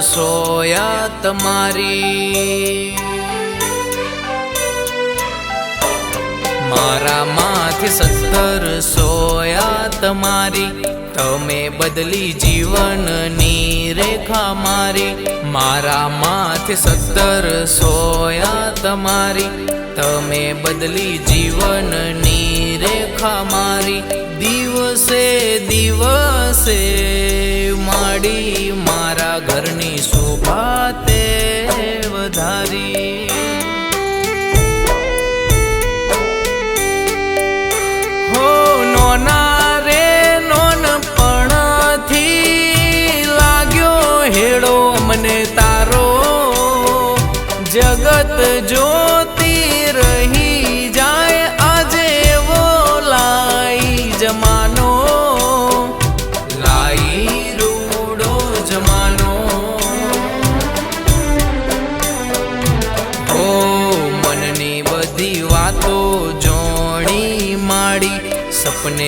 Soya તમારી. મારા માથે સત્તર સોયા તમારી. તમે બદલી જીવનની રેખા મારી. મારા માથે સત્તર સોયા તમારી. તમે બદલી જીવનની રેખા મારી દિવસે દિવસે માડી મારા ઘરની શોભા તે વધારી.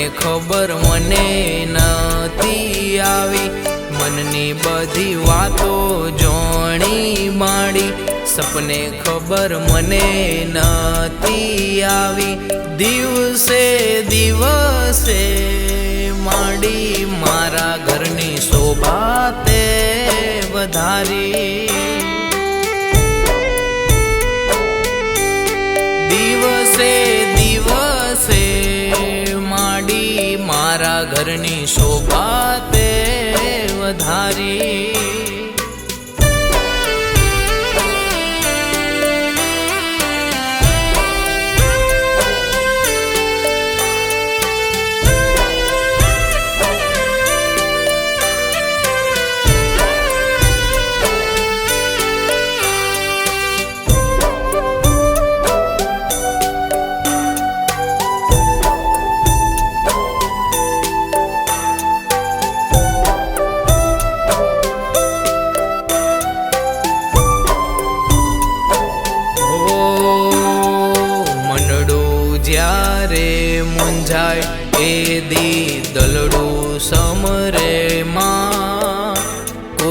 ખબર મને નથી આવી. મનની બધી વાતો જોણી માડી સપને ખબર મને નથી આવી. દિવસે દિવસે માડી મારા ઘરની શોભા તે વધારી. મારા ઘરની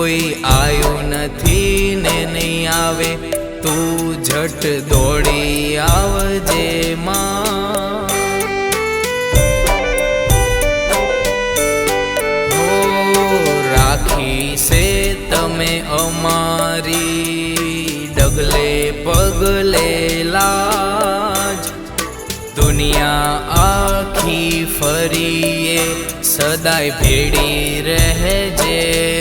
કોઈ આવ્યું નથી ને નહીં આવે, તું ઝટ દોડી આવજે માં. રાખી છે તમે અમારી ડગલે પગલે લાજ. દુનિયા આખી ફરીએ, સદાય ભેડી રહેજે.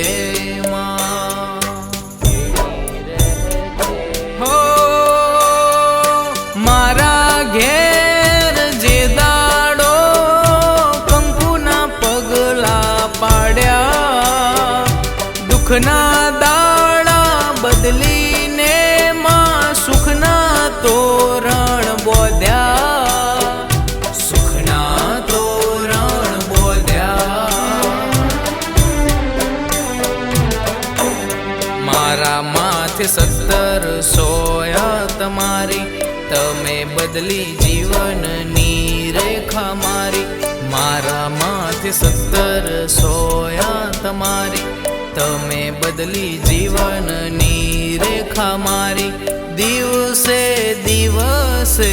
માથે સત્તર સોયા તમારી. તમે બદલી જીવનની રેખા મારી. મારા માથે સત્તર સોયા તમારી. તમે બદલી જીવનની રેખા મારી. દિવસે દિવસે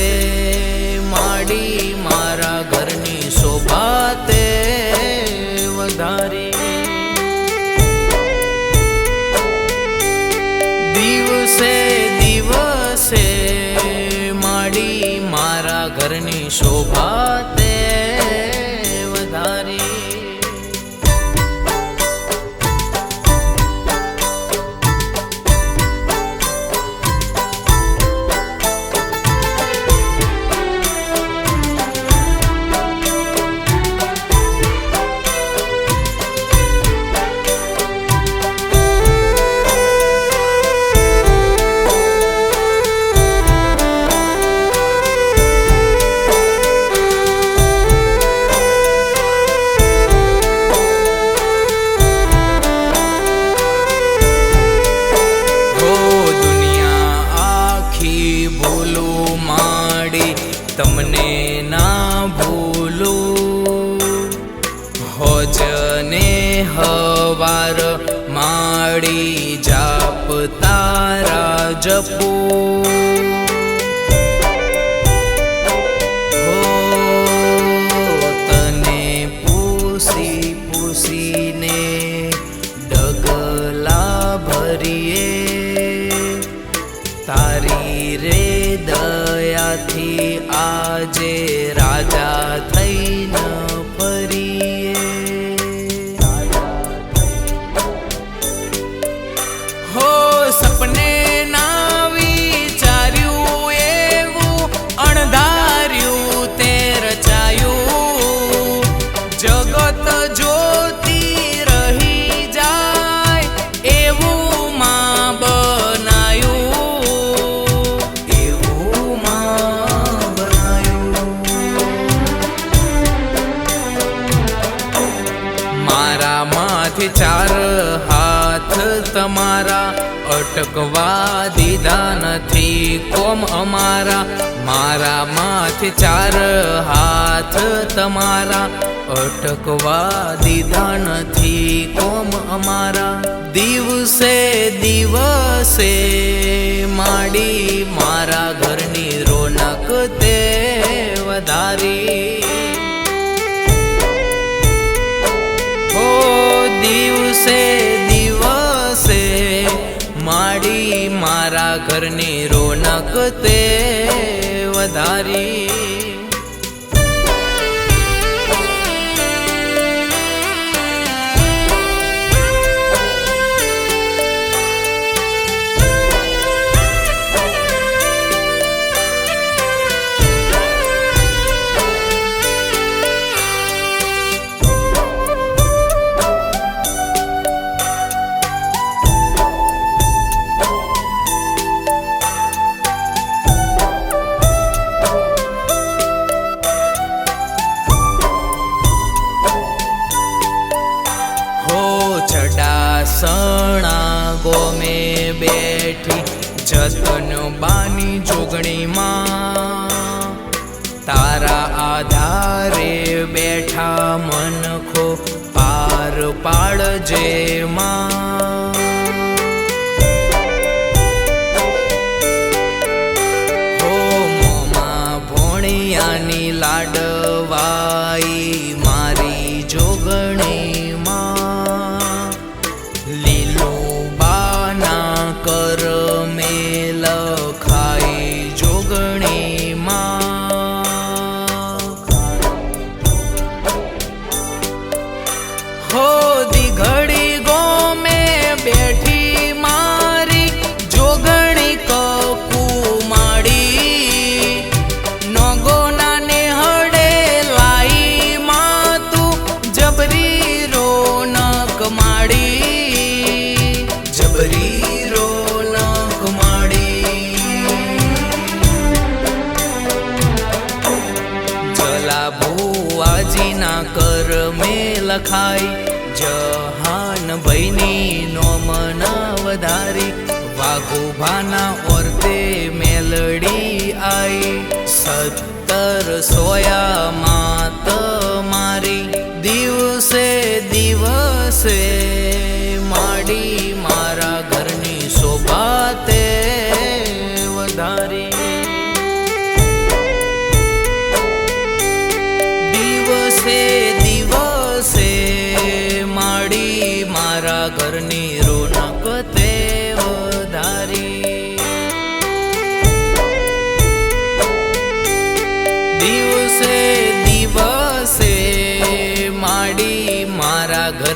માડી મારા ઘરની શોભા હોજને તારા જપો. તને પૂસી પૂસીને ડગલા ભરીએ. તારી રે દયાથી આજે માથે ચાર હાથ તમારા, અટકવા દીધા નથી કોમ અમારા. મારા માથે ચાર હાથ તમારા, અટકવા દીધા નથી કોમ અમારા. દિવસે દિવસે માડી મારા ઘરની મારા ઘરની રોનક તે વધારી ચડાસણા ગોમે બેઠી જતન બાની જોગણીમાં તારા આધારે બેઠા મનખો પાર પાડજે માં. મે લખાઈ જહાન ભૈની નોમના વધારી વાઘુભાના ઓરતે મેલડી આઈ સત્તર સોયા માત મારી દિવસે દિવસે માડી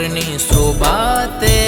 દિવસે માડી મારા ઘરની શોભા તે